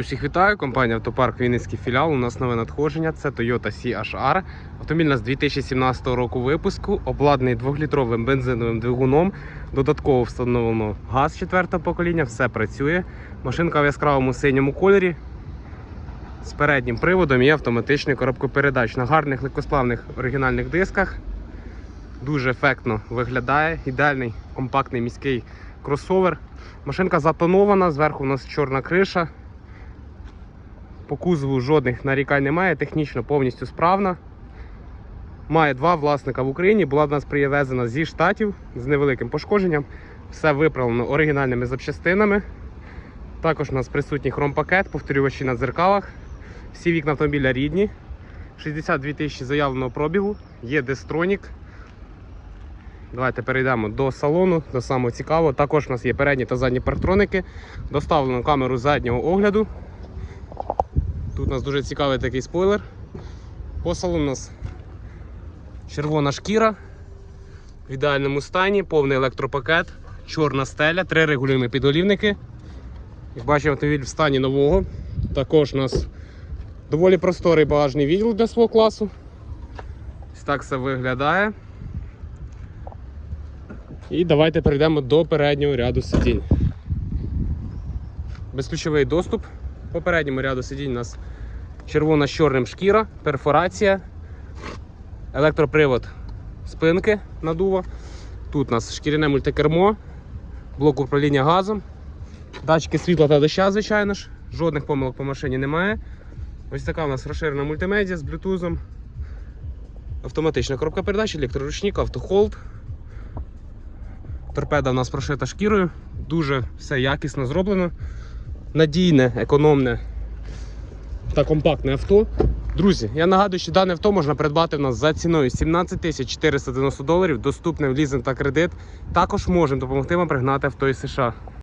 Всіх вітаю, компанія Автопарк Вінницький філіал. У нас нове надходження. Це Toyota CHR. Автомобіль нас 2017 року випуску, обладнаний 2-літровим бензиновим двигуном. Додатково встановлено газ 4 покоління, все працює. Машинка в яскравому синьому кольорі з переднім приводом автоматичною коробкою передач на гарних легкосплавних оригінальних дисках. Дуже ефектно виглядає. Ідеальний компактний міський кросовер. Машинка затонована, зверху у нас чорна криша. По кузову жодних нарікань немає, технічно повністю справна. Має два власника в Україні, була до нас привезена зі штатів з невеликим пошкодженням. Все виправлено оригінальними запчастинами. Також у нас присутній хромпакет, повторювачі на дзеркалах. Всі вікна автомобіля рідні. 62 тисячі заявленого пробігу, є дестронік. Давайте перейдемо до салону, до самого цікавого. Також у нас є передні та задні парктроники. Доставлено камеру заднього огляду. Тут у нас дуже цікавий такий спойлер. По салону у нас червона шкіра в ідеальному стані, повний електропакет, чорна стеля, три регулюємо підголівники. Як бачимо, автомобіль в стані нового. Також у нас доволі просторий багажний відділ для свого класу. Ось так все виглядає. І давайте перейдемо до переднього ряду сидінь. Безключовий доступ. По передньому ряду сидінь у нас червона з чорним шкіра, перфорація, електропривод спинки надува. Тут у нас шкіряне мультикермо, блок управління газом, датчики світла та доща, звичайно ж, жодних помилок по машині немає. Ось така у нас розширена мультимедіа з блютузом. Автоматична коробка передач, електроручник, автохолд. Торпеда у нас прошита шкірою, дуже все якісно зроблено. Надійне, економне та компактне авто. Друзі, я нагадую, що дане авто можна придбати в нас за ціною 17 тисяч 490 доларів, доступне в лізинг та кредит. Також можемо допомогти вам пригнати авто із США.